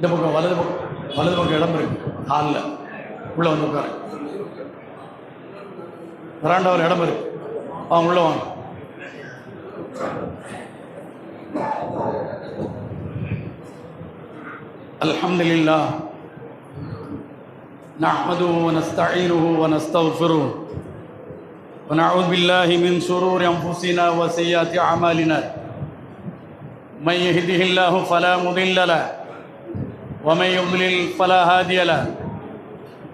இந்த பக்கம் வலது பக்கம் வலது பக்கம் இடம் இருக்கு ஹாலில் உள்ளே வந்து உட்காரு வராண்டாவில் இடம் இருக்கு அவங்க உள்ள வாங்க الحمد لله نحمده ونستعينه ونستغفره ونعوذ بالله من شرور انفسنا وسيئات اعمالنا من يهده الله فلا مضل له ومن يضلل فلا هادي له.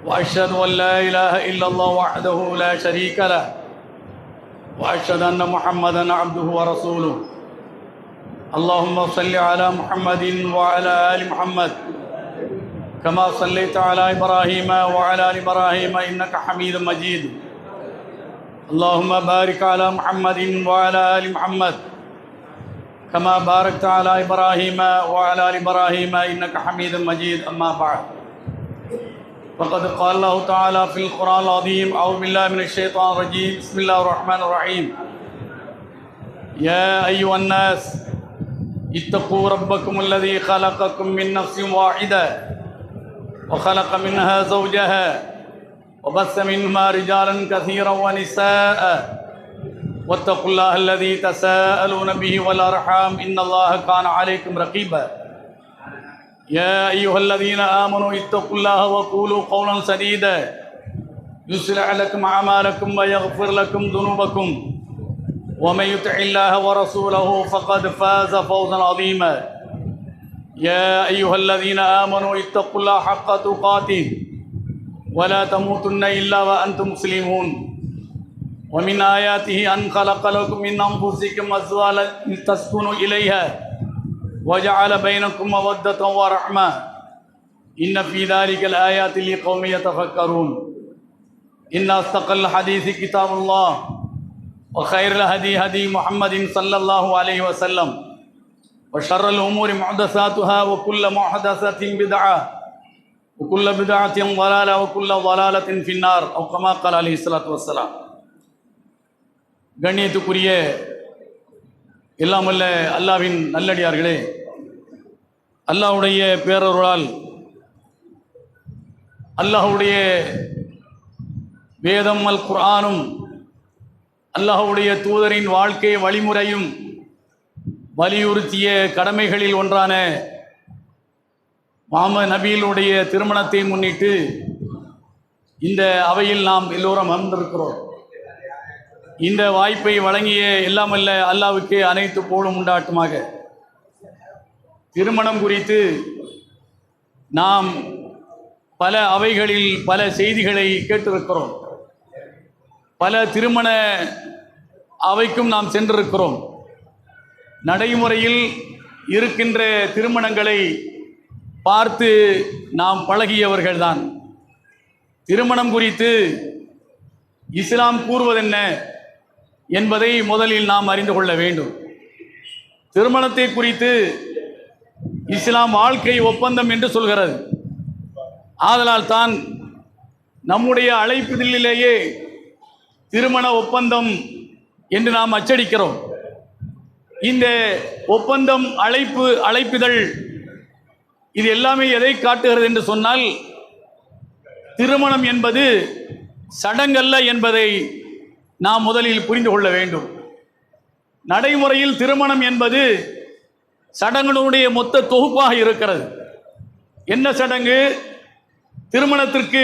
وأشهد أن لا إله إلا الله وحده لا شريك له. وأشهد أن محمدا عبده ورسوله. اللهم صل على محمد وعلى آل محمد. كما صليت على إبراهيم وعلى آل إبراهيم إنك حميد مجيد. اللهم بارك على محمد وعلى آل محمد. كما باركت على ابراهيم وعلى ال ابراهيم انك حميد مجيد. اما بعد، فقد قال الله تعالى في القران العظيم اعوذ بالله من الشيطان الرجيم. بسم الله الرحمن الرحيم. يا ايها الناس، اتقوا ربكم الذي خلقكم من نفس واحده وخلق منها زوجها وبث منهما رجالا كثيرا ونساء. واتقوا الله الذي تساءلون به والأرحام إن الله كان عليكم رقيبا. يا أيها الذين آمنوا اتقوا الله وقولوا قولا سديدا. يصلح لكم أعمالكم ويغفر لكم ذنوبكم. ومن يطع الله ورسوله فقد فاز فوزا عظيما. يا أيها الذين آمنوا اتقوا الله حق تقاته. ولا تموتن إلا وأنتم مسلمون. ومن اياته ان خلق لكم من انفسكم ازواجا لتسكنوا اليها وجعل بينكم موده ورحمه ان في ذلك الايات لقوم يتفكرون. ان اصدق الحديث كتاب الله وخير الهدي هدي محمد صلى الله عليه وسلم. وشر الأمور محدثاتها وكل محدثة بدعة وكل بدعة ضلالة وكل ضلالة في النار أو كما قال عليه الصلاة والسلام. கண்ணியத்துக்குரிய எல்லாமல்ல அல்லாவின் நல்லடியார்களே அல்லாஹ்வுடைய பேரருளால் அல்லாஹுடைய வேதம் அல் குரானும் அல்லாஹ்வுடைய தூதரின் வாழ்க்கை வழிமுறையும் வலியுறுத்திய கடமைகளில் ஒன்றான மாம நபியிலுடைய திருமணத்தை முன்னிட்டு இந்த அவையில் நாம் எல்லோரும் அமர்ந்திருக்கிறோம். இந்த வாய்ப்பை வழங்கிய எல்லாமல்ல அல்லாவுக்கு அனைத்து போலும் உண்டாட்டுமாக. திருமணம் குறித்து நாம் பல அவைகளில் பல செய்திகளை கேட்டிருக்கிறோம். பல திருமண அவைக்கும் நாம் சென்றிருக்கிறோம். நடைமுறையில் இருக்கின்ற திருமணங்களை பார்த்து நாம் பழகியவர்கள்தான். திருமணம் குறித்து இஸ்லாம் கூறுவதென்ன? என்பதை முதலில் நாம் அறிந்து கொள்ள வேண்டும். திருமணத்தை குறித்து இஸ்லாம் வாழ்க்கை ஒப்பந்தம் என்று சொல்கிறது. ஆதலால் தான் நம்முடைய அழைப்பிதழிலேயே திருமண ஒப்பந்தம் என்று நாம் அச்சடிக்கிறோம். இந்த ஒப்பந்தம் அழைப்பு அழைப்புதல் இது எல்லாமே எதை காட்டுகிறது என்று சொன்னால் திருமணம் என்பது சடங்கல்ல என்பதை நாம் முதலில் புரிந்து கொள்ள வேண்டும். நடைமுறையில் திருமணம் என்பது சடங்குகளுடைய மொத்த தொகுப்பாக இருக்கிறது. என்ன சடங்கு? திருமணத்திற்கு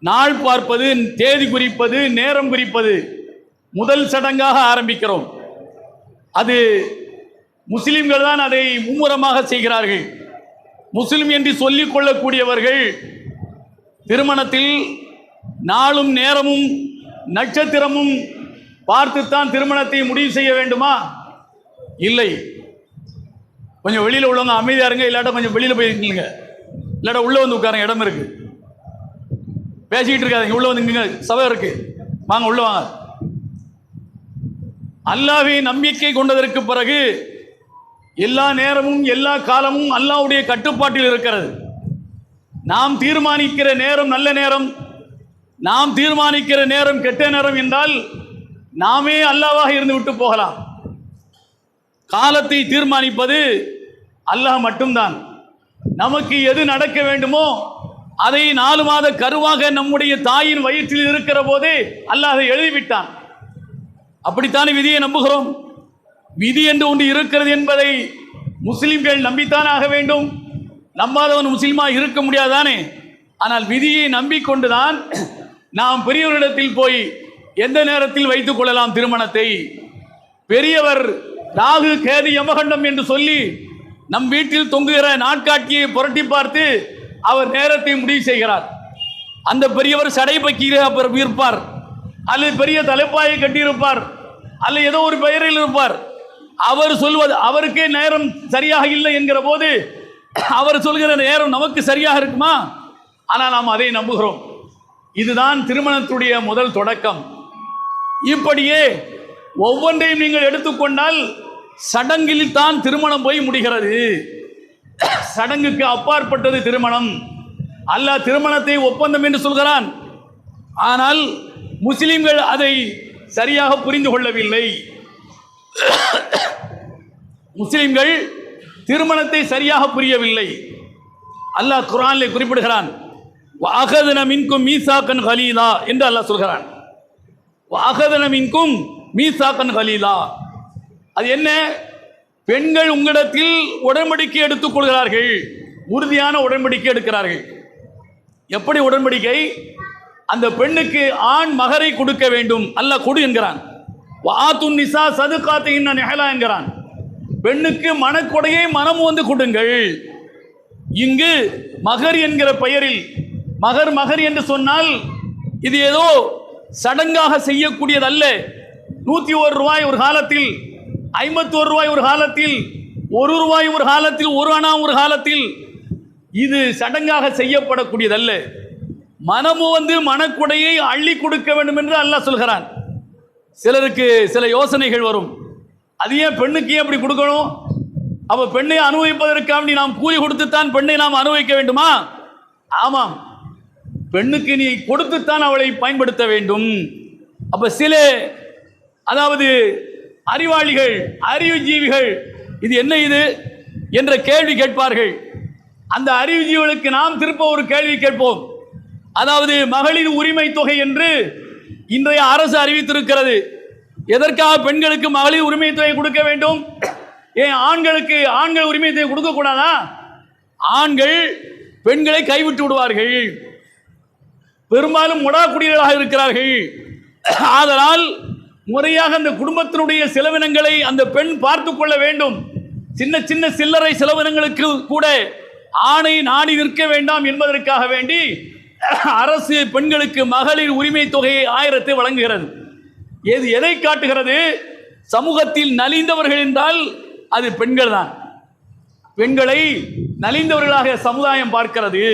நாள் பார்ப்பது தேதி குறிப்பது நேரம் குறிப்பது முதல் சடங்காக ஆரம்பிக்கிறோம். அது முஸ்லிம்கள் தான் அதை மும்முரமாக செய்கிறார்கள். முஸ்லிம் என்று சொல்லிக் கொள்ளக்கூடியவர்கள் திருமணத்தில் நாளும் நேரமும் நட்சத்திரமும் பார்த்துத்தான் திருமணத்தை முடிவு செய்ய வேண்டுமா? இல்லை. கொஞ்சம் வெளியில் உள்ளவங்க அமைதியாக இருங்க இல்லாட்ட கொஞ்சம் வெளியில் போய் நில்லுங்க. இல்லாட்ட உள்ளே வந்து உட்காருங்க இடம் இருக்கு. பேசிக்கிட்டு இருக்காதீங்க உள்ளே வந்து நில்லுங்க சபை இருக்கு. வாங்க உள்ள வாங்க. அல்லாவை நம்பிக்கை கொண்டதற்கு பிறகு எல்லா நேரமும் எல்லா காலமும் அல்லாஹ்வுடைய கட்டுப்பாட்டில் இருக்கிறது. நாம் தீர்மானிக்கிற நேரம் நல்ல நேரம் நாம் தீர்மானிக்கிற நேரம் கெட்ட நேரம் என்றால் நாமே அல்லாவாக இருந்து விட்டு போகலாம். காலத்தை தீர்மானிப்பது அல்லாஹ் மட்டும்தான். நமக்கு எது நடக்க வேண்டுமோ அதை நாலு மாத கருவாக நம்முடைய தாயின் வயிற்றில் இருக்கிற போதே அல்லாஹ் எழுதிவிட்டான். அப்படித்தான் விதியை நம்புகிறோம்? விதி என்று ஒன்று இருக்கிறது என்பதை முஸ்லிம்கள் நம்பித்தான் ஆக வேண்டும். நம்பாதவன் முஸ்லீமாக இருக்க முடியாதானே? ஆனால் விதியை நம்பிக்கொண்டுதான் நாம் பெரியவரிடத்தில் போய் எந்த நேரத்தில் வைத்துக் கொள்ளலாம் திருமணத்தை? பெரியவர் ராகு கேது யமகண்டம் என்று சொல்லி நம் வீட்டில் தொங்குகிற நாட்காட்டியை புரட்டி பார்த்து அவர் நேரத்தை முடிவு செய்கிறார். அந்த பெரியவர் சடை பக்கீர இருப்பார். அல்லது பெரிய தலைப்பாயை கட்டியிருப்பார். அல்லது ஏதோ ஒரு பெயரில் இருப்பார். அவர் சொல்வது அவருக்கே நேரம் சரியாக இல்லை என்கிற போது அவர் சொல்கிற நேரம் நமக்கு சரியாக இருக்குமா? ஆனால் நாம் அதை நம்புகிறோம். இதுதான் திருமணத்துடைய முதல் தொடக்கம். இப்படியே ஒவ்வொன்றையும் நீங்கள் எடுத்துக்கொண்டால் சடங்கில் தான் திருமணம் போய் முடிகிறது. சடங்குக்கு அப்பாற்பட்டது திருமணம். அல்லாஹ் திருமணத்தை ஒப்பந்தம் என்று சொல்கிறான். ஆனால் முஸ்லிம்கள் அதை சரியாக புரிந்து கொள்ளவில்லை. முஸ்லிம்கள் திருமணத்தை சரியாக புரியவில்லை. அல்லாஹ் குரானில் குறிப்பிடுகிறான். வாகதன மின்கும் மீசாக்கன் ஹலீலா என்று அல்லாஹ் சொல்கிறான். வாகதன மின்கும் மீசாக்கன் ஹலீலா அது என்ன? பெண்கள் உங்களிடத்தில் உடன்படிக்கை எடுத்துக் கொள்கிறார்கள். உறுதியான உடன்படிக்கை எடுக்கிறார்கள். எப்படி உடன்படிக்கை? அந்த பெண்ணுக்கு ஆண் மகரை கொடுக்க வேண்டும். அல்லாஹ் கொடு என்கிறான். வாத்துன் நிசா சதுகாத்து இன்னும் நெஹலா என்கிறான். பெண்ணுக்கு மனக்கொடையை மனம் வந்து கொடுங்கள். இங்கு மகர் என்கிற பெயரில் மகர் மகர் என்று சொன்னால் இது ஏதோ சடங்காக செய்யக்கூடியதல்ல. நூற்றி ஒரு ரூபாய் ஒரு காலத்தில் ஐம்பத்தோரு ரூபாய் ஒரு காலத்தில் ஒரு ரூபாய் ஒரு காலத்தில் ஒரு அணா ஒரு காலத்தில் இது சடங்காக செய்யப்படக்கூடியதல்ல. மனமு வந்து மனக்குடையை அள்ளி கொடுக்க வேண்டும் என்று அல்லாஹ் சொல்கிறான். சிலருக்கு சில யோசனைகள் வரும். அது ஏன் பெண்ணுக்கு ஏன் அப்படி கொடுக்கணும்? அப்போ பெண்ணை அனுபவிப்பதற்காக நாம் கூலி கொடுத்துத்தான் பெண்ணை நாம் அனுபவிக்க வேண்டுமா? ஆமாம். பெண்ணுக்கு நீ கொடுத்துத்தான் அவளை பயன்படுத்த வேண்டும். அப்ப சில அதாவது அறிவாளிகள் அறிவுஜீவிகள் இது என்ன இது? என்ற கேள்வி கேட்பார்கள். அந்த அறிவுஜீவிகளுக்கு நாம் திருப்ப ஒரு கேள்வி கேட்போம். அதாவது மகளிர் உரிமை தொகை என்று இன்றைய அரசு அறிவித்திருக்கிறது. எதற்காக பெண்களுக்கு மகளிர் உரிமை தொகை கொடுக்க வேண்டும்? ஏன் ஆண்களுக்கு ஆண்கள் உரிமை தொகை கொடுக்க கூடாதா ஆண்கள் பெண்களை கைவிட்டு விடுவார்கள். பெரும்பாலும் முடாக்குடியர்களாக இருக்கிறார்கள். ஆதலால் முறையாக அந்த குடும்பத்தினுடைய செலவினங்களை அந்த பெண் பார்த்து கொள்ள வேண்டும். சின்ன சின்ன சில்லறை செலவினங்களுக்கு கூட ஆணை நாடி நிற்க வேண்டாம் என்பதற்காக வேண்டி அரசு பெண்களுக்கு மகளிர் உரிமை தொகையை ஆயிரத்தை வழங்குகிறது. எது எதை காட்டுகிறது? சமூகத்தில் நலிந்தவர்கள் என்றால் அது பெண்கள் தான் பெண்களை நலிந்தவர்களாக சமுதாயம் பார்க்கிறது.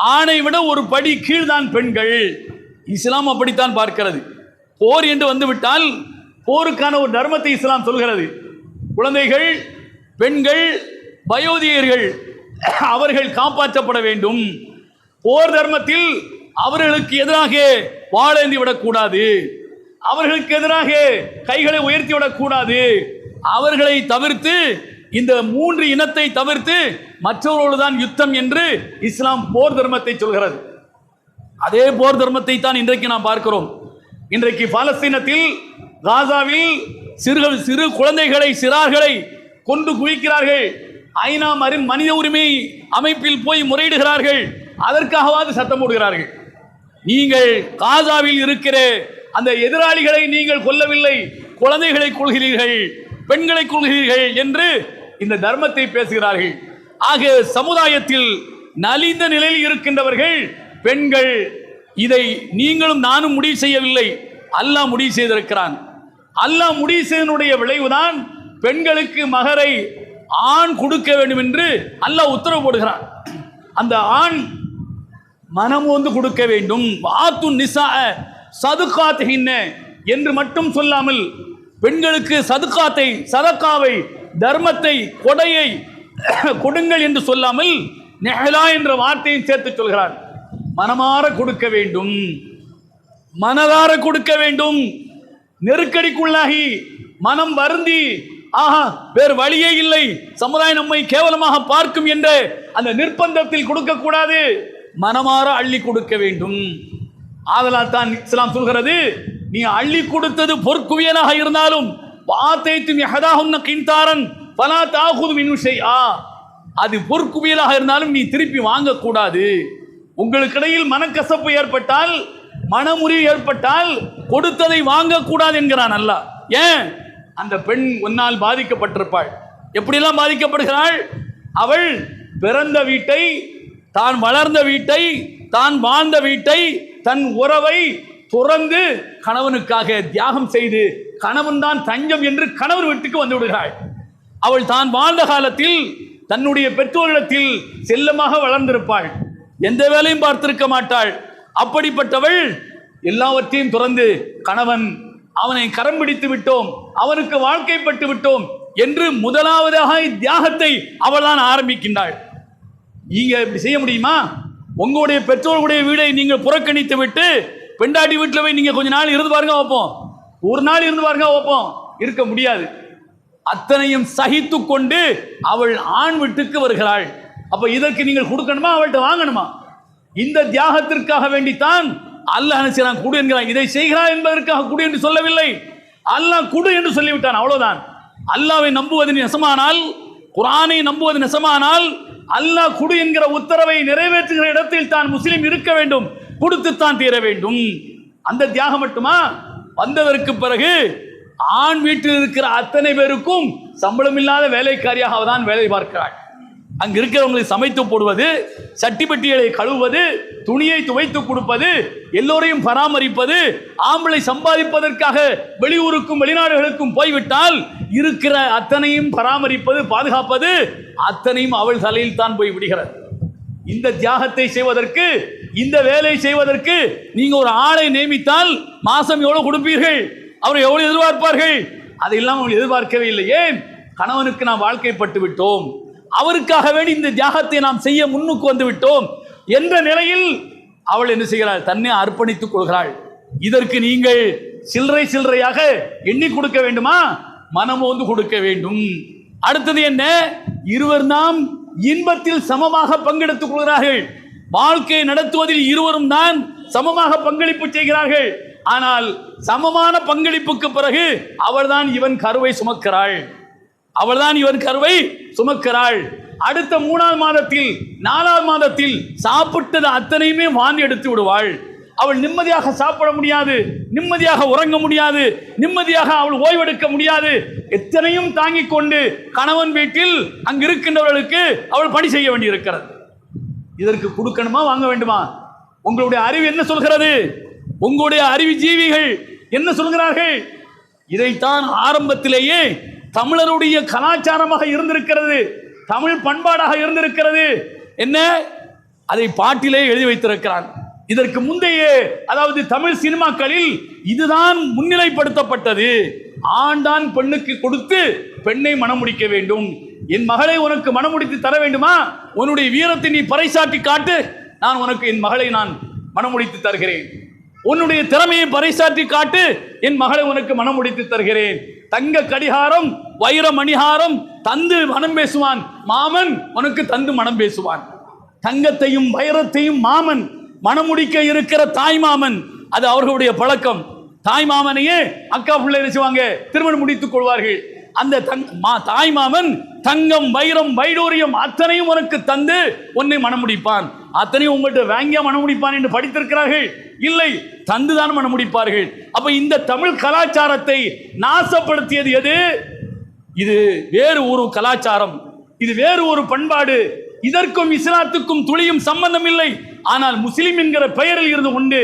ஆணை விட ஒரு படி கீழ்தான் பெண்கள். இஸ்லாம் அப்படித்தான் பார்க்கிறது. போர் என்று வந்துவிட்டால் போருக்கான ஒரு தர்மத்தை இஸ்லாம் சொல்கிறது. குழந்தைகள் பெண்கள் வயோதிகர்கள் அவர்கள் காப்பாற்றப்பட வேண்டும். போர் தர்மத்தில் அவர்களுக்கு எதிராக வாழேந்தி விடக்கூடாது. அவர்களுக்கு எதிராக கைகளை உயர்த்தி விடக்கூடாது. அவர்களை தவிர்த்து இந்த மூன்று இனத்தை தவிர்த்து மற்றவர்களோடு தான் யுத்தம் என்று இஸ்லாம் போர் தர்மத்தை சொல்கிறது. அதே போர் தர்மத்தை தான் இன்றைக்கு நாம் பார்க்கிறோம். இன்றைக்கு பாலஸ்தீனத்தில் காசாவில் சிறு சிறு குழந்தைகளை சிறார்களை கொண்டு குவிக்கிறார்கள். ஐநா மறு மனித உரிமை அமைப்பில் போய் முறையிடுகிறார்கள். அதற்காகவாது சத்தம் போடுகிறார்கள். நீங்கள் காசாவில் இருக்கிற அந்த எதிராளிகளை நீங்கள் கொல்லவில்லை. குழந்தைகளை கொள்கிறீர்கள் பெண்களை கொள்கிறீர்கள் என்று இந்த தர்மத்தை பேசுகிறார்கள். ஆக சமுதாயத்தில் நலிந்த நிலையில் இருக்கின்றவர்கள் பெண்கள் இதை நீங்களும் நானும் முடிவு செய்யவில்லை. அல்லாஹ் முடிவு செய்திருக்கிறான். அல்லாஹ் முடிவு செய்தனுடைய விளைவுதான் பெண்களுக்கு மகரை ஆண் கொடுக்க வேண்டும் என்று அல்லாஹ் உத்தரவு போடுகிறான். அந்த ஆண் மனம் வந்து கொடுக்க வேண்டும். வாத்து நிசா சதுக்காத்துகின்ன என்று மட்டும் சொல்லாமல் பெண்களுக்கு சதுக்காத்தை சதக்காவை தர்மத்தை கொடையை கொடுங்கள் என்று சொல்லாமல் நெஹலா என்ற வார்த்தையை சேர்த்து சொல்கிறார். மனமாற கொடுக்க வேண்டும். மனதார கொடுக்க வேண்டும். நெருக்கடிக்குள்ளாகி மனம் வருந்தி ஆஹா வேறு வழியே இல்லை. சமுதாயம் நம்மை கேவலமாக பார்க்கும் என்ற அந்த நிர்பந்தத்தில் கொடுக்கக்கூடாது. மனமாற அள்ளி கொடுக்க வேண்டும். ஆதலால் தான் இஸ்லாம் சொல்கிறது நீ அள்ளி கொடுத்தது பொற்குவியனாக இருந்தாலும் வாத்தைத்தும் யஹதாஹுன்ன கின்தாரன் பலா தாகுது மினுஷை அது பொற்குவியலாக இருந்தாலும் நீ திருப்பி வாங்கக்கூடாது. உங்களுக்கிடையில் மனக்கசப்பு ஏற்பட்டால் மனமுறிவு ஏற்பட்டால் கொடுத்ததை வாங்கக்கூடாது என்கிறான் அல்ல ஏன்? அந்த பெண் உன்னால் பாதிக்கப்பட்டிருப்பாள். எப்படியெல்லாம் பாதிக்கப்படுகிறாள்? அவள் பிறந்த வீட்டை தான் வளர்ந்த வீட்டை தான் வாழ்ந்த வீட்டை தன் உறவை துறந்து கணவனுக்காக தியாகம் செய்து கணவன் தான் தஞ்சம் என்று கணவர் வீட்டுக்கு வந்து விடுகிறாள். அவள் தான் வாழ்ந்த காலத்தில் தன்னுடைய பெற்றோரிடத்தில் செல்லமாக வளர்ந்திருப்பாள். எந்த வேலையும் பார்த்திருக்க மாட்டாள். அப்படிப்பட்டவள் எல்லாவற்றையும் துறந்து கணவன் அவனை கரம் பிடித்து விட்டோம் அவனுக்கு வாழ்க்கைப்பட்டு விட்டோம் என்று முதலாவதாக தியாகத்தை அவள் தான் ஆரம்பிக்கின்றாள். நீங்க இப்படி செய்ய முடியுமா? உங்களுடைய பெற்றோர்களுடைய வீடை நீங்கள் புறக்கணித்து விட்டு பெண்டாட்டி வீட்டில் போய் நீங்க கொஞ்ச நாள் இருந்து பாருங்க வைப்போம் ஒரு நாள் இருந்து பாருங்க வைப்போம் இருக்க முடியாது. அத்தனையும் சகித்து கொண்டு அவள் ஆண் வீட்டுக்கு வருகிறாள். அப்ப இதற்கு நீங்கள் கொடுக்கணுமா அவள்கிட்ட வாங்கணுமா? இந்த தியாகத்திற்காக வேண்டித்தான் அல்லாஹ் என்ன குடு என்கிறான். இதை செய்கிறான் என்பதற்காக குடு என்று சொல்லவில்லை. அல்லாஹ் குடு என்று சொல்லிவிட்டான். அவ்வளவுதான். அல்லாவை நம்புவது நெசமானால் குரானை நம்புவது நெசமானால் அல்லாஹ் குடு என்கிற உத்தரவை நிறைவேற்றுகிற இடத்தில் தான் முஸ்லீம் இருக்க வேண்டும். கொடுத்துத்தான் தீர வேண்டும். அந்த தியாகம் மட்டுமா? வந்ததற்கு பிறகு ஆண் வீட்டில் இருக்கிற அத்தனை பேருக்கும் சம்பளம் இல்லாத வேலைக்காரியாக தான் வேலை பார்க்கிறாள். அங்கு இருக்கிறவங்களை சமைத்து போடுவது சட்டிப்பட்டிகளை கழுவுவது துணியை துவைத்து கொடுப்பது எல்லோரையும் பராமரிப்பது ஆம்பளை சம்பாதிப்பதற்காக வெளியூருக்கும் வெளிநாடுகளுக்கும் போய்விட்டால் இருக்கிற அத்தனையும் பராமரிப்பது பாதுகாப்பது அத்தனையும் அவள் தலையில் தான் போய் விடுகிறது. இந்த தியாகத்தை செய்வதற்கு இந்த வேலை செய்வதற்கு நீங்க ஒரு ஆளை நியமித்தால் மாசம் எவ்வளவு கொடுப்பீர்கள். அவர் எவ்வளவு எதிர்பார்ப்பார்கள்? அதையெல்லாம் அவள் எதிர்பார்க்கவே இல்லை. ஏன்? கணவனுக்கு நாம் வாழ்க்கைப்பட்டு விட்டோம். அவருக்காக வேண்டி இந்த தியாகத்தை நாம் செய்ய முன்னுக்கு வந்து விட்டோம். என்ற நிலையில் அவள் என்ன செய்கிறாள்? தன்னை அர்ப்பணித்துக் கொள்கிறாள். இதற்கு நீங்கள் சில்லறை சில்லறையாக எண்ணி கொடுக்க வேண்டுமா? மனமோந்து கொடுக்க வேண்டும். அடுத்தது என்ன? இருவர் நாம் இன்பத்தில் சமமாக பங்கெடுத்துக் கொள்கிறார்கள். வாழ்க்கையை நடத்துவதில் இருவரும் தான் சமமாக பங்களிப்பு செய்கிறார்கள். ஆனால் சமமான பங்களிப்புக்கு பிறகு அவள்தான் இவன் கருவை சுமக்கிறாள். அவள்தான் இவன் கருவை சுமக்கிறாள். அடுத்த மூணாவது மாதத்தில் நாலாவது மாதத்தில் சாப்பிட்டது அத்தனையுமே வாந்தி எடுத்து விடுவாள். அவள் நிம்மதியாக சாப்பிட முடியாது நிம்மதியாக உறங்க முடியாது நிம்மதியாக அவள் ஓய்வெடுக்க முடியாது. எத்தனையும் தாங்கிக் கொண்டு கணவன் வீட்டில் அங்கு இருக்கின்றவர்களுக்கு அவள் பணி செய்ய வேண்டியிருக்கிறது. இதற்கு கொடுக்கணுமா வாங்க வேண்டுமா? உங்களுடைய அறிவு என்ன சொல்கிறது? உங்களுடைய அறிவு ஜீவிகள் என்ன சொல்கிறார்கள்? இதைத்தான் ஆரம்பத்திலேயே தமிழருடைய கலாச்சாரமாக இருந்திருக்கிறது தமிழ் பண்பாடாக இருந்திருக்கிறது. என்ன? அதை பாட்டிலே எழுதி வைத்திருக்கிறான். இதற்கு முந்தைய அதாவது தமிழ் சினிமாக்களில் இதுதான் முன்னிலைப்படுத்தப்பட்டது. ஆண்டான் பெண்ணுக்கு கொடுத்து பெண்ணை மணம் முடிக்க வேண்டும். என் மகளை உனக்கு மனமுடித்து தர வேண்டுமா? உன்னுடைய வீரத்தை நீ பறைசாட்டி காட்டு. நான் உனக்கு என் மகளை நான் மனமுடித்து தருகிறேன். உன்னுடைய திறமையை பறைசாற்றி காட்டு. என் மகளை உனக்கு மனமுடித்து தருகிறேன். தங்க கடிகாரம் வைர மணிகாரம் தந்து மனம் பேசுவான். மாமன் உனக்கு தந்து மனம் பேசுவான். தங்கத்தையும் வைரத்தையும் மாமன் மணமுடிக்க இருக்கிற தாய் மாமன் அது அவர்களுடைய பழக்கம். தாய் மாமனையே அக்கா பிள்ளை நினைச்சுவாங்க திருமணம் முடித்துக் கொள்வார்கள். அந்த தங் மா தாய் மாமன் தங்கம் வைரம் வைடூரியம் அத்தனையும் உனக்கு தந்து உன்னை மணமுடிப்பான். அத்தனையும் உங்கள்கிட்ட வாங்கியா மணமுடிப்பான் என்று படித்திருக்கிறார்கள். இல்லை தந்துதான் மணமுடிப்பார்கள். அப்ப இந்த தமிழ் கலாச்சாரத்தை நாசப்படுத்தியது எது? இது வேறு ஒரு கலாச்சாரம். இது வேறு ஒரு பண்பாடு. இதற்கும் இஸ்லாத்துக்கும் துளியும் சம்பந்தம் இல்லை. ஆனால் முஸ்லிம் என்கிற பெயரில் இருந்து கொண்டு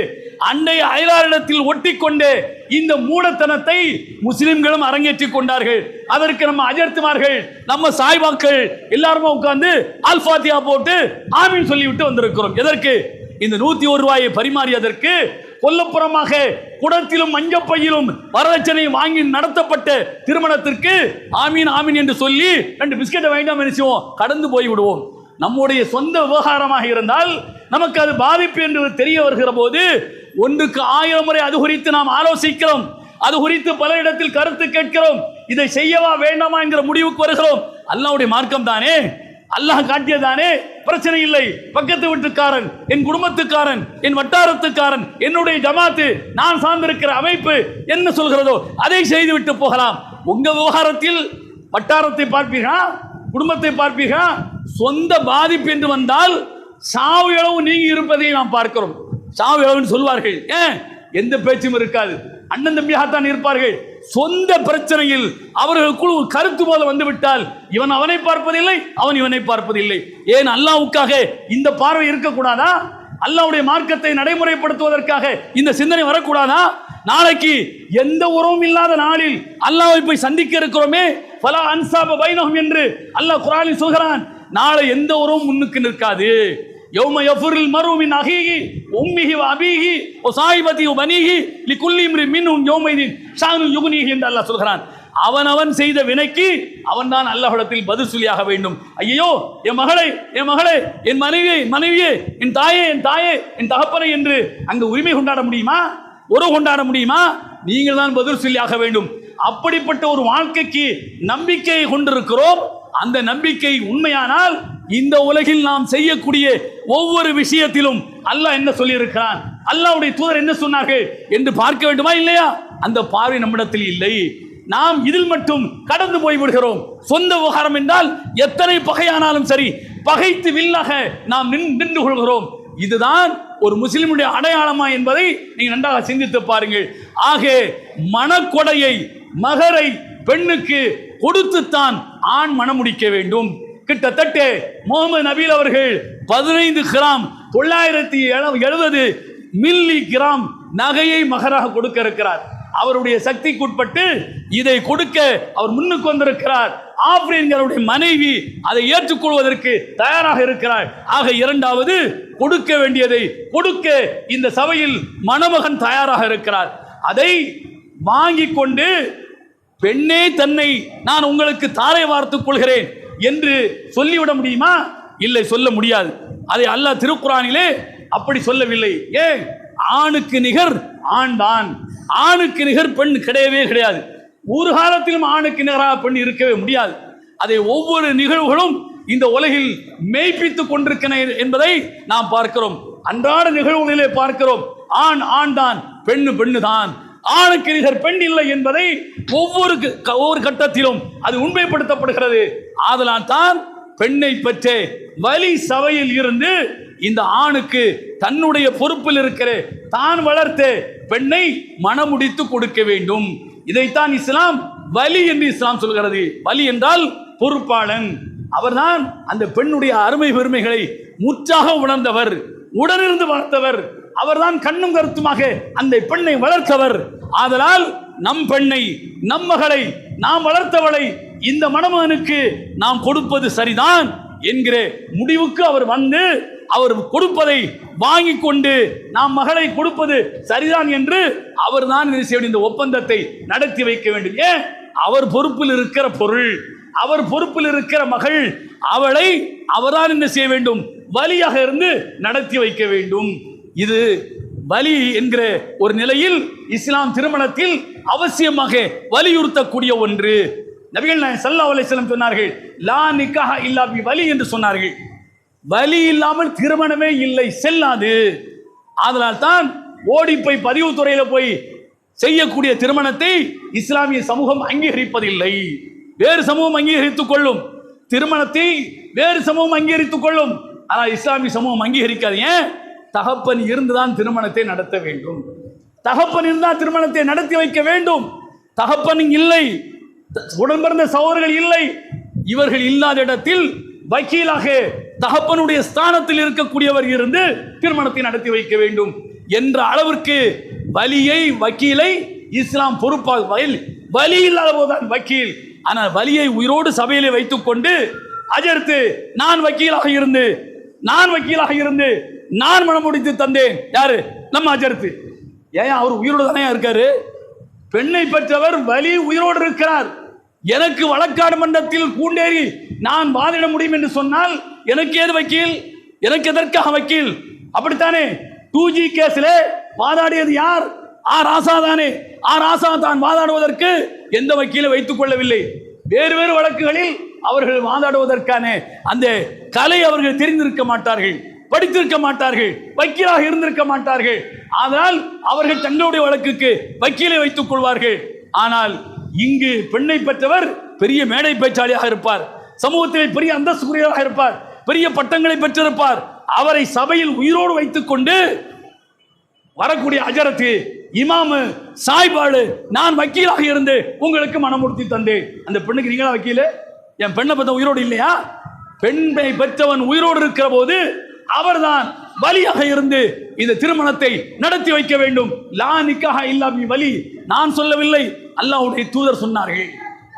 அண்டைய அயலாரிடத்தில் ஒட்டிக்கொண்டு இந்த மூடத்தனத்தை முஸ்லிம்களும் அரங்கேற்றிக் கொண்டார்கள். அதற்கு நம்ம அஜர்த்துமார்கள் நம்ம சாய்பாக்கள் எல்லாருமே உட்கார்ந்து அல்பாத்தியா போட்டு ஆமீன் சொல்லிவிட்டு வந்திருக்கிறோம். எதற்கு? இந்த நூத்தி ஒரு ரூபாயை பரிமாறியதற்கு கொல்லப்புறமாக குடத்திலும் மஞ்சப்பையிலும் வரதட்சணை வாங்கி நடத்தப்பட்ட திருமணத்திற்கு ஆமீன் ஆமீன் என்று சொல்லி ரெண்டு பிஸ்கெட்டை வாங்கிட்டு நினைச்சுவோம் கடந்து போய் விடுவோம் நம்முடைய சொந்த விவகாரமாக இருந்தால் நமக்கு அது பாதிப்பு என்று தெரிய வருகிற போது ஒன்றுக்கு ஆயிரம் முறை அது குறித்து நாம் ஆலோசிக்கிறோம். அது குறித்து பல இடத்தில் கருத்து கேட்கிறோம். இதை செய்யவா வேண்டாமா என்கிற முடிவுக்கு வருகிறோம். அல்லாவுடைய மார்க்கம் தானே? அல்லாஹ் காட்டியதானே பிரச்சனை இல்லை. பக்கத்து வீட்டுக்காரன் என் குடும்பத்துக்காரன் என் வட்டாரத்துக்காரன் என்னுடைய ஜமாத்து நான் சார்ந்திருக்கிற அமைப்பு என்ன சொல்கிறதோ அதை செய்துவிட்டு போகலாம். உங்க விவகாரத்தில் வட்டாரத்தை பார்ப்பீர்களா? குடும்பத்தை பார்ப்பீர்களா? சொந்த பாதிப்பு என்று வந்தால் சாவு எளவு நீங்க இருப்பதை நாம் பார்க்கிறோம். சாவு இளவுன்னு சொல்வார்கள். ஏன்? எந்த பேச்சும் இருக்காது. அண்ணன் தம்பியாகத்தான் இருப்பார்கள். சொந்த பிரச்சனையில் அவர்களுக்குள் ஒரு கருத்து போல வந்துவிட்டால் இவன் அவனை பார்ப்பதில்லை அவன் இவனை பார்ப்பதில்லை. ஏன்? அல்லாவுக்காக இந்த பார்வை இருக்கக்கூடாதா? அல்லாவுடைய மார்க்கத்தை நடைமுறைப்படுத்துவதற்காக இந்த சிந்தனை வரக்கூடாதா? நாளைக்கு எந்த உறவும் இல்லாத நாளில் அல்லாவை போய் சந்திக்க இருக்கிறோமே? பல அன்சாப பைனகம் என்று அல்லாஹ் குரானில் சொல்கிறான். நாளை எந்த உறவும் முன்னுக்கு நிற்காது. யௌம யஃபுரில் மருவின் மின் அஹீஹி உம்மிஹி வ அபீஹி வ சாயிபதி வ பனீஹி லிகுல்லி இம்ரி மின்ஹும் யௌமைதின் ஷானு என்று அல்லாஹ் சொல்கிறான். அவன் அவன் செய்த வினைக்கு அவன் தான் அல்லாஹ்விடத்தில் பதில் சொல்லியாக வேண்டும். ஐயோ என் மகளை என் மகளே என் மனைவியை மனைவியே என் தாயே என் தாயே என் தகப்பனை என்று அங்கு உரிமை கொண்டாட முடியுமா? உறவு கொண்டாட முடியுமா? நீங்கள் தான் பதில் சொல்லியாக வேண்டும். அப்படிப்பட்ட ஒரு வாழ்க்கைக்கு நம்பிக்கையை கொண்டிருக்கிறோம். அந்த நம்பிக்கை உண்மையானால் இந்த உலகில் நாம் செய்யக்கூடிய ஒவ்வொரு விஷயத்திலும் அல்லாஹ் என்ன சொல்லியிருக்கிறான்? அல்லாஹ்வுடைய தூதர் என்ன சொன்னார்கள் என்று பார்க்க வேண்டுமா இல்லையா? அந்த பார்வை நம்மிடத்தில் இல்லை. நாம் இதில் மட்டும் கடந்து போய் விடுகிறோம் சொந்த விவகாரம் என்றால் எத்தனை பகையானாலும் சரி பகைத்து வில்லாக நாம் நின்- நின்று கொள்கிறோம். இதுதான் ஒரு முஸ்லிமுடைய அடையாளமா என்பதை நீங்க நன்றாக சிந்தித்து பாருங்கள். ஆக மனக்கொடையை மகரை பெண்ணுக்கு கொடுத்துத்தான் ஆண் மனம் முடிக்க வேண்டும். கிட்டத்தட்ட முகமது நபீல் அவர்கள் பதினைந்து கிராம் தொள்ளாயிரத்தி எழுபது மில்லி கிராம் நகையை மகராக கொடுக்க இருக்கிறார். அவருடைய சக்திக்குட்பட்டு இதை கொடுக்க அவர் முன்னுக்கு வந்திருக்கிறார். ஆப்ரீன்களுடைய மனைவி அதை ஏற்றுக்கொள்வதற்கு தயாராக இருக்கிறார் ஆக இரண்டாவது கொடுக்க வேண்டியதை கொடுக்க இந்த சபையில் மணமகன் தயாராக இருக்கிறார். அதை வாங்கி கொண்டு பெண்ணே தன்னை நான் உங்களுக்கு தாரை வார்த்துக் கொள்கிறேன் என்று சொல்லிவிட முடியுமா? இல்லை சொல்ல முடியாது. அதை அல்லாஹ் திருக்குறானிலே அப்படி சொல்லவில்லை. ஏன்? ஆணுக்கு நிகர் ஆண் தான். ஆணுக்கு நிகர் பெண் கிடையவே கிடையாது. ஒரு காலத்திலும் ஆணுக்கு நிகராக பெண் இருக்கவே முடியாது. அதை ஒவ்வொரு நிகழ்வுகளும் இந்த உலகில் மெய்ப்பித்துக் கொண்டிருக்கின்றன என்பதை நாம் பார்க்கிறோம். அன்றாட நிகழ்வுகளிலே பார்க்கிறோம். ஆண் ஆண் தான் பெண்ணு பெண்ணு தான். ஆணுக்கு நிகர் பெண் இல்லை என்பதை ஒவ்வொரு க- ஒவ்வொரு கட்டத்திலும் அது உண்மைப்படுத்தப்படுகிறது. ஆதலால் தான் பெண்ணை பெற்ற வலி சபையில் இருந்து இந்த ஆணுக்கு தன்னுடைய பொறுப்பில் இருக்கிற தான் வளர்த்து பெண்ணை மனமுடித்து கொடுக்க வேண்டும். இதைத்தான் இஸ்லாம் வலி என்று இஸ்லாம் சொல்கிறது. வலி என்றால் பொறுப்பாளன். அவர்தான் அந்த பெண்ணுடைய அருமை பெருமைகளை முற்றாக உணர்ந்தவர் உடனிருந்து வளர்த்தவர். அவர்தான் கண்ணும் கருத்துமாக அந்த பெண்ணை வளர்த்தவர். ஆதலால் நம் பெண்ணை நம் மகளை நாம் வளர்த்தவளை இந்த மணமகனுக்கு நாம் கொடுப்பது சரிதான் என்கிற முடிவுக்கு அவர் வந்து அவர் கொடுப்பதை வாங்கி கொண்டு நாம் மகளை கொடுப்பது சரிதான் என்று அவர்தான் என்ன செய்ய வேண்டிய இந்த ஒப்பந்தத்தை நடத்தி வைக்க வேண்டும். ஏன்? அவர் பொறுப்பில் இருக்கிற பொருள் அவர் பொறுப்பில் இருக்கிற மகள் அவளை அவர்தான் என்ன செய்ய வேண்டும்? வலியாக இருந்து நடத்தி வைக்க வேண்டும். இது வலி என்கிற ஒரு நிலையில் இஸ்லாம் திருமணத்தில் அவசியமாக வலியுறுத்தக்கூடிய ஒன்று. நபிகள் நாயன் சல்லா அலிஸ்லம் சொன்னார்கள் லா நிக்காக இல்லாபி வலி என்று சொன்னார்கள். வலி இல்லாமல் திருமணமே இல்லை செல்லாது. ஆதலால் தான் ஓடி போய் பதிவுத்துறையில போய் செய்யக்கூடிய திருமணத்தை இஸ்லாமிய சமூகம் அங்கீகரிப்பதில்லை. வேறு சமூகம் அங்கீகரித்துக் கொள்ளும். திருமணத்தை வேறு சமூகம் அங்கீகரித்துக் கொள்ளும். ஆனால் இஸ்லாமிய சமூகம் அங்கீகரிக்காது. ஏன்? தகப்பன் இருந்துதான் திருமணத்தை நடத்த வேண்டும். தகப்பன் இருந்தால் திருமணத்தை நடத்தி வைக்க வேண்டும். தகப்பன் இல்லை. உடன் பிறந்த சகோதரர்கள் இல்லை. இவர்கள் இல்லாத இடத்தில் வக்கீலாக தகப்பனுடைய ஸ்தானத்தில் இருக்கக்கூடியவர் இருந்து திருமணத்தை நடத்தி வைக்க வேண்டும் என்ற அளவிற்கு வலியை வக்கீலை இஸ்லாம் பொறுப்பாக வலி இல்லாத போதுதான் வக்கீல். ஆனால் வலியை உயிரோடு சபையிலே வைத்துக்கொண்டு அஜர்த்து நான் வக்கீலாக இருந்து நான் வக்கீலாக இருந்து நான் மனம் முடித்து தந்தேன். யாரு? நம்ம அஜர்த்து ஏன் அவர் உயிரோடு தானே இருக்காரு? பெண்ணை பெற்றவர் வலி உயிரோடு இருக்கிறார். எனக்கு வழக்காடு மன்றத்தில் கூண்டேறி நான் வாதிட முடியும் என்று சொன்னால் எனக்கு ஏது வக்கீல்? எனக்கு எதற்காக வக்கீல்? அப்படித்தானே? டூ ஜி கேஸில் வாதாடியது யார்? ஆ ராசா தானே. ஆ ராசா தான் வாதாடுவதற்கு எந்த வக்கீலை வைத்துக் கொள்ளவில்லை. வேறு வேறு வழக்குகளில் அவர்கள் வாதாடுவதற்கான அந்த கலை அவர்கள் தெரிந்திருக்க மாட்டார்கள் படித்திருக்க மாட்டார்கள் வக்கீலாக இருந்திருக்க மாட்டார்கள். ஆனால் அவர்கள் தங்களுடைய வழக்குக்கு வக்கீலை வைத்துக் கொள்வார்கள். ஆனால் இங்கு பெண்ணை பெற்றவர் பெரிய மேடை பேச்சாளியாக இருப்பார் சமூகத்தில் பெரிய அந்தஸ்துக்குரியவராக இருப்பார் பெரிய பட்டங்களை பெற்றிருப்பார். அவரை சபையில் உயிரோடு வைத்துக் கொண்டு வரக்கூடிய அஜரத்து இமாமு சாய்பாடு நான் வக்கீலாக இருந்து உங்களுக்கு மனமுறுத்தி தந்தேன். அந்த பெண்ணுக்கு நீங்களா வக்கீல? என் பெண்ணை பத்த உயிரோடு இல்லையா? பெண்ணை பெற்றவன் உயிரோடு இருக்கிற போது அவர்தான் வலியாக இருந்து இந்த திருமணத்தை நடத்தி வைக்க வேண்டும். லா நிக்காக இல்லாமி வலி. நான் சொல்லவில்லை அல்லாவுடைய தூதர் சொன்னார்கள்.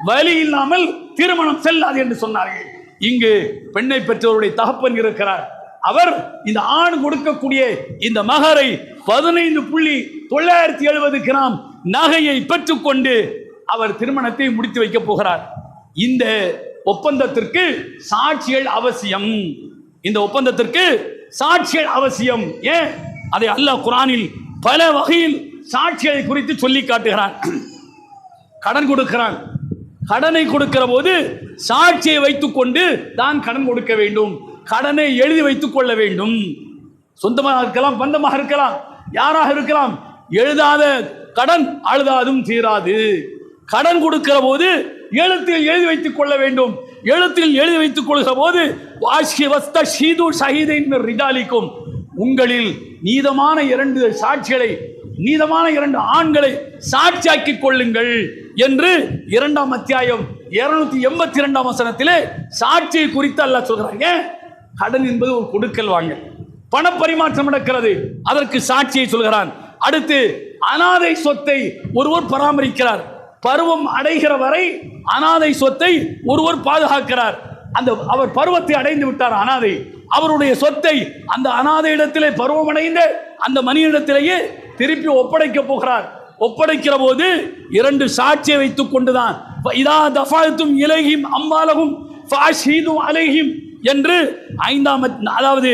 வலி இல்லாமல் திருமணம் செல்லாது என்று சொன்னார்கள். இங்கு பெண்ணை பெற்றவருடைய தகப்பன் இருக்கிறார். அவர் இந்த ஆண் கொடுக்கக்கூடிய இந்த மகரை பதினைந்து புள்ளி தொள்ளாயிரத்தி எழுபது கிராம் நகையை பெற்றுக்கொண்டு அவர் திருமணத்தை முடித்து வைக்க போகிறார். இந்த ஒப்பந்தத்திற்கு சாட்சிகள் அவசியம். இந்த ஒப்பந்தத்திற்கு சாட்சிகள் அவசியம். ஏன்? அதை அல்லாஹ் குரானில் பல வகையில் சாட்சிகளை குறித்து சொல்லி காட்டுகிறான். கடன் கொடுக்கிறான். கடனை கொடுக்கிற போது சாட்சியை வைத்துக்கொண்டு தான் கடன் கொடுக்க வேண்டும். கடனை எழுதி வைத்துக் கொள்ள வேண்டும். சொந்தமாக இருக்கலாம் பந்தமாக இருக்கலாம் யாராக இருக்கலாம். எழுதாத கடன் அழுதாதும் தீராது. கடன் கொடுக்கிற போது எழுத்தில் எழுதி வைத்துக் கொள்ள வேண்டும். எழுத்தில் எழுதி வைத்துக் கொள்கிற போது ஷீது ஷஹீதின் ரிஜாலிக்கும். உங்களில் நீதமான இரண்டு சாட்சிகளை நீதமான இரண்டு ஆண்களை சாட்சியாக்கிக் கொள்ளுங்கள் என்று இரண்டாம் அத்தியாயம் இருநூத்தி எண்பத்தி இரண்டாம் வசனத்திலே சாட்சியை குறித்து அல்ல சொல்கிறாங்க. கடன் என்பது ஒரு கொடுக்கல் பண பணப்பரிமாற்றம் நடக்கிறது. அதற்கு சாட்சியை சொல்கிறான். அடுத்து அனாதை சொத்தை ஒருவர் பராமரிக்கிறார். பருவம் அடைகிற வரை அனாதை சொத்தை ஒருவர் பாதுகாக்கிறார். அந்த அவர் பருவத்தை அடைந்து விட்டார் அனாதை. அவருடைய சொத்தை அந்த அனாதை இடத்திலே பருவமடைந்த அந்த மனிதனிடத்திலேயே திருப்பி ஒப்படைக்க போகிறார். ஒப்படைக்கிற போது இரண்டு சாட்சியை வைத்துக் கொண்டுதான். இதா தஃபாத்தும் இலகிம் அம்பாலகும் ஃபாஷீதும் அலைஹிம் என்று ஐந்தாம் அதாவது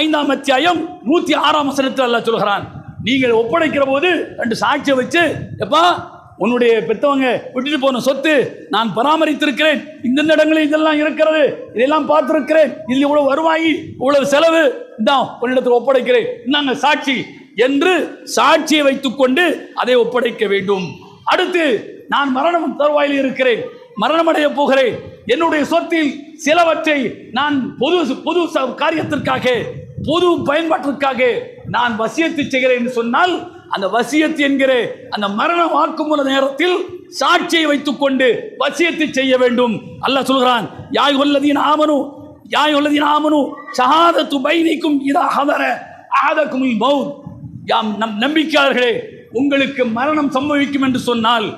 ஐந்தாம் அத்தியாயம் நூற்றி ஆறாம் வசனத்தில் அல்ல சொல்கிறான். நீங்கள் ஒப்படைக்கிற போது ரெண்டு சாட்சியை வச்சு எப்பா உன்னுடைய பெற்றவங்க விட்டுட்டு போன சொத்து நான் பராமரித்திருக்கிறேன். இந்த இடங்களில் இதெல்லாம் இருக்கிறது. இதெல்லாம் பார்த்திருக்கிறேன். இதில் இவ்வளவு வருவாய் இவ்வளவு செலவு. இதான் உன்னிடத்தில் ஒப்படைக்கிறேன். இந்தாங்க சாட்சி. என்று சாட்சியை வைத்துக்கொண்டு அதை ஒப்படைக்க வேண்டும். அடுத்து நான் மரணம் தருவாயில் இருக்கிறேன். மரணமடைய போகிறேன். என்னுடைய சொத்தில் சிலவற்றை நான் பொது பொது ச- காரியத்திற்காக பொது பயன்பாட்டிற்காக நான் வசியத்து செய்கிறேன் சொன்னால் அந்த வசியத்து என்கிற அந்த மரண வாக்குமூல நேரத்தில் சாட்சியை வைத்துக்கொண்டு வசியத்தை செய்ய வேண்டும். அல்லாஹ் சொல்கிறான் யாய் உள்ளதின் ஆமனு யாய் உள்ளதீன் ஆமனு ஷஹாதத்து பைனிக்கும் இதா ஹதர பௌத் மௌத். யாம் நம் நம்பிக்கையாளர்களே உங்களுக்கு மரணம் சம்பவிக்கும் என்று சொன்னால்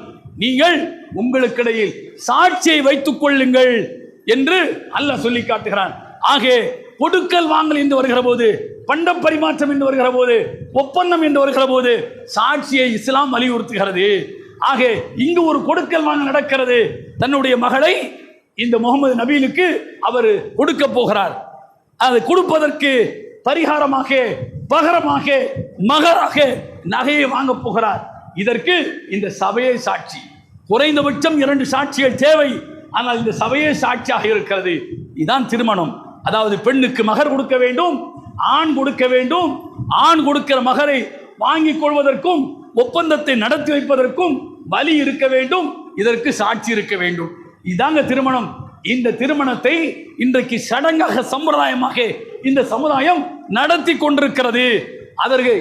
நீங்கள் உங்களுக்கிடையில் சாட்சியை வைத்துக் கொள்ளுங்கள் என்று அல்லாஹ் சொல்லி காட்டுகிறான். ஆகே கொடுக்கல் வாங்கல் என்று வருகிற போது பண்டம் பரிமாற்றம் என்று வருகிற போது ஒப்பந்தம் என்று வருகிற போது சாட்சியை இஸ்லாம் வலியுறுத்துகிறது. ஆக இங்கு ஒரு கொடுக்கல் வாங்க நடக்கிறது. தன்னுடைய மகளை இந்த முகமது நபீலுக்கு அவர் கொடுக்க போகிறார். அது கொடுப்பதற்கு பரிகாரமாக பகரமாக மகராக நகையை வாங்க போகிறார். இதற்கு இந்த சபையே சாட்சி. குறைந்தபட்சம் இரண்டு சாட்சிகள் தேவை. ஆனால் இந்த சபையே சாட்சியாக இருக்கிறது. இதுதான் திருமணம். அதாவது பெண்ணுக்கு மகர் கொடுக்க வேண்டும் ஆண் கொடுக்க வேண்டும் ஆண் கொடுக்கிற மகரை வாங்கிக் கொள்வதற்கும் ஒப்பந்தத்தை நடத்தி வைப்பதற்கும் வலி இருக்க வேண்டும் இதற்கு சாட்சி இருக்க வேண்டும். இதாங்க திருமணம். இந்த திருமணத்தை இன்றைக்கு சடங்காக சம்பிரதாயமாக இந்த சமுதாயம் நடத்தி கொண்டிருக்கிறது. அதற்கு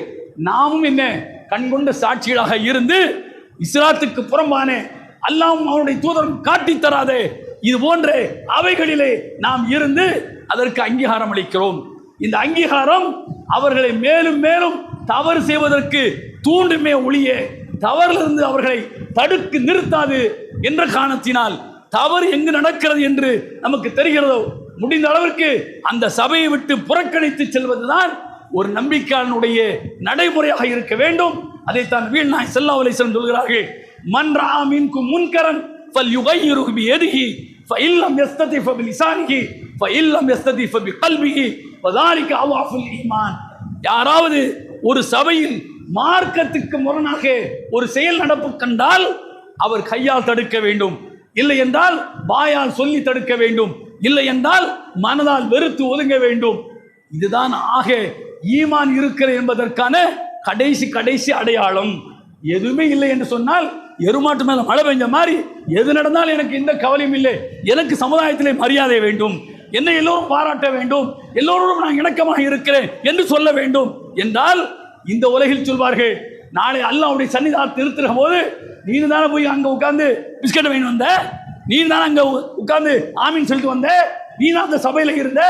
நாமும் என்ன கண்கொண்ட சாட்சிகளாக இருந்து இஸ்லாத்துக்கு புறம்பான அல்லாஹ்வும் அவனுடைய தூதரும் காட்டித்தராதே. இது போன்ற அவைகளிலே நாம் இருந்து அதற்கு அங்கீகாரம் அளிக்கிறோம். இந்த அங்கீகாரம் அவர்களை மேலும் மேலும் தவறு செய்வதற்கு தூண்டுமே ஒழிய தவறிலிருந்து அவர்களை தடுத்து நிறுத்தாது என்ற காரணத்தினால் தவறு எங்கு நடக்கிறது என்று நமக்கு தெரிகிறதோ முடிந்த அளவிற்கு அந்த சபையை விட்டு புறக்கணித்து செல்வதுதான் ஒரு நம்பிக்கையாளனுடைய நடைமுறையாக இருக்க வேண்டும். அதைத்தான் வீண் நாய் செல்லா அலிஸ்லம் சொல்கிறார்கள். மன் முன்கரன் فليغيره بيده فإن لم ஃபஇல்லம் யஸ்ததி فإن لم யஸ்ததி ஃபபிகல்பிஹி وذلك أضعف ஈமான் யாராவது ஒரு சபையில் மார்க்கத்துக்கு முரணாக ஒரு செயல் நடப்பு கண்டால் அவர் கையால் தடுக்க வேண்டும். இல்லை என்றால் வாயால் சொல்லி தடுக்க வேண்டும். இல்லை என்றால் மனதால் வெறுத்து ஒதுங்க வேண்டும். இதுதான் ஆக ஈமான் இருக்கிற என்பதற்கான கடைசி கடைசி அடையாளம். எதுவுமே இல்லை என்று சொன்னால் எருமாட்டு மேலே மழை பெஞ்ச மாதிரி எது நடந்தாலும் எனக்கு எந்த கவலையும் இல்லை. எனக்கு சமுதாயத்திலே மரியாதை வேண்டும். என்னை எல்லோரும் பாராட்ட வேண்டும். எல்லோரும் நான் இணக்கமாக இருக்கிறேன் என்று சொல்ல வேண்டும். என்றால் இந்த உலகில் சொல்வார்கள் நாளை அல்லாவுடைய சன்னிதானத்தை நிறுத்துகிற போது நீ தானே போய் அங்கே உட்காந்து பிஸ்கட் வாங்கி வந்த? நீ தானே அங்கே உட்காந்து ஆமீன் சொல்லிட்டு வந்த? நீ தான் அந்த சபையில் இருந்த?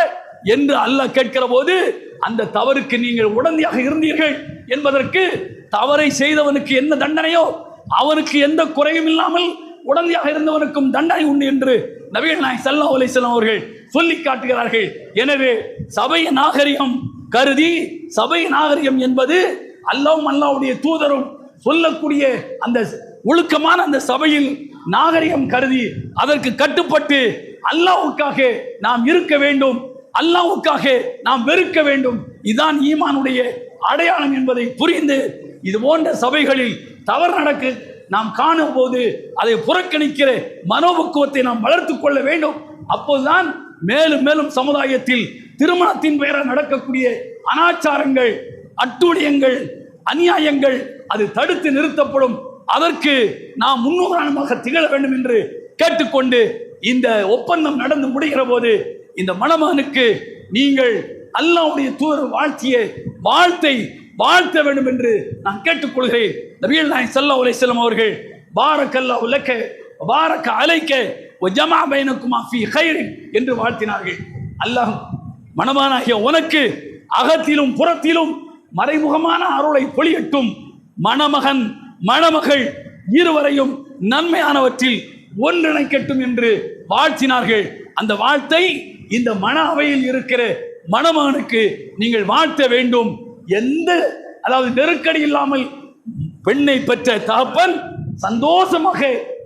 என்று அல்லாஹ் கேட்கிற போது அந்த தவறுக்கு நீங்கள் உடந்தையாக இருந்தீர்கள் என்பதற்கு தவறை செய்தவனுக்கு என்ன தண்டனையோ அவனுக்கு எந்த குறையும் இல்லாமல் உடந்தையாக இருந்தவனுக்கும் தண்டனை உண்டு என்று நவீன நாய் சல்லா அலிஸ்லாம் அவர்கள் சொல்லி காட்டுகிறார்கள். எனவே சபை நாகரிகம் கருதி சபை நாகரிகம் என்பது அல்லாவும் அல்லாவுடைய தூதரும் சொல்லக்கூடிய அந்த ஒழுக்கமான அந்த சபையில் நாகரிகம் கருதி அதற்கு கட்டுப்பட்டு அல்லாவுக்காக நாம் இருக்க வேண்டும் அல்லாவுக்காக நாம் வெறுக்க வேண்டும். இதான் ஈமானுடைய அடையாளம் என்பதை புரிந்து இது போன்ற சபைகளில் தவறு நடக்க நாம் காணும் போது அதை புறக்கணிக்கிற மனோபக்குவத்தை நாம் வளர்த்து கொள்ள வேண்டும். அப்போதுதான் மேலும் மேலும் சமுதாயத்தில் திருமணத்தின் பெயரால் நடக்கக்கூடிய அனாச்சாரங்கள் அட்டூழியங்கள் அநியாயங்கள் அது தடுத்து நிறுத்தப்படும். அதற்கு நாம் முன்னுதாரணமாக திகழ வேண்டும் என்று கேட்டுக்கொண்டு இந்த ஒப்பந்தம் நடந்து முடிகிற போது இந்த மணமகனுக்கு நீங்கள் அல்லாவுடைய தூர வாழ்த்திய வாழ்த்தை வாழ்த்த வேண்டும் என்று நான் கேட்டுக்கொள்கிறேன். நபியல் நாய் சல்லா அலைஹிஸ்ஸலாம் அவர்கள் பாரக்கல்லா உலக்க பாரக்க அலைக்க ஜமா பைனக்குமா ஃபி கைரின் என்று வாழ்த்தினார்கள். அல்லாஹ் மணமானாகிய உனக்கு அகத்திலும் புறத்திலும் மறைமுகமான அருளை பொழியட்டும். மணமகன் மணமகள் இருவரையும் நன்மையானவற்றில் ஒன்றிணைக்கட்டும் என்று வாழ்த்தினார்கள். அந்த வாழ்த்தை இந்த மன அவையில் இருக்கிற மணமகனுக்கு நீங்கள் வாழ்த்த வேண்டும். எந்த அதாவது நெருக்கடி இல்லாமல் பெண்ணை பெற்ற தகப்பன் சந்தோஷமாக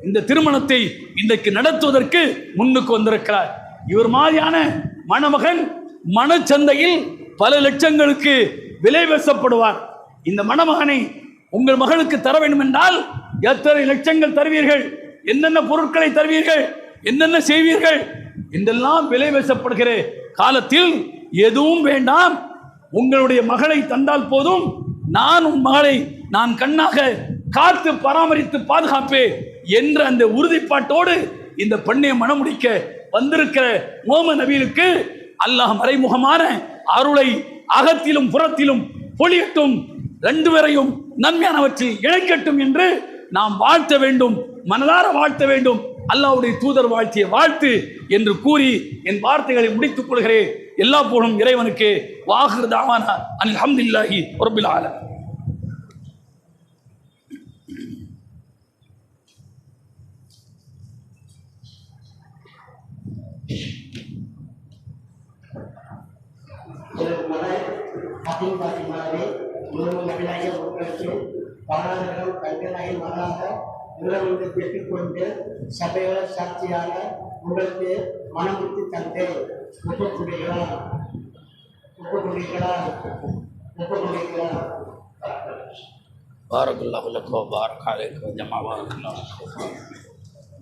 இந்த திருமணத்தை இன்றைக்கு நடத்துவதற்கு முன்னுக்கு வந்திருக்கிறார். இவர் மாதிரியான மணமகன் மனச்சந்தையில் பல லட்சங்களுக்கு விலை பேசப்படுவார். இந்த மணமகனை உங்கள் மகளுக்கு தர வேண்டும் என்றால் எத்தனை லட்சங்கள் தருவீர்கள்? என்னென்ன பொருட்களை தருவீர்கள்? என்னென்ன செய்வீர்கள்? என்றெல்லாம் விலை பேசப்படுகிற காலத்தில் எதுவும் வேண்டாம். உங்களுடைய மகளை தந்தால் போதும். நான் உன் மகளை நான் கண்ணாக காத்து பராமரித்து பாதுகாப்பேன் என்ற அந்த உறுதிப்பாட்டோடு இந்த பெண்ணை மணமுடிக்க வந்திருக்கிற மோம நபியிலுக்கு அல்லாஹ் மறைமுகமான அருளை அகத்திலும் புறத்திலும் பொழியட்டும். ரெண்டு பேரையும் நன்மையானவற்றில் இழைக்கட்டும் என்று நாம் வாழ்த்த வேண்டும். மனதார வாழ்த்த வேண்டும். அல்லாவுடைய தூதர் வாழ்த்திய வாழ்த்து என்று கூறி என் வார்த்தைகளை முடித்துக் கொள்கிறேன். எல்லா போலும் இறைவனுக்கு வாஹிர் தாவானா. அனில் ஹம்துல்லாஹி ரப்பில் ஆலமீன். இதற்கு முன்னர் ஹத்தீம் உங்களிருந்து பெற்றுக்கொண்டு சபையோட சாட்சியாக உங்களுக்கு மனமுத்தி தந்து ஒப்புக்கொள்கிறோம் ஒப்புக்கொள்கிறோம் ஒப்புக்கொள்கிறோம் பாரகுல்லா உலகம் பாரகாலைக்கு ஜமாவாக இருக்கலாம்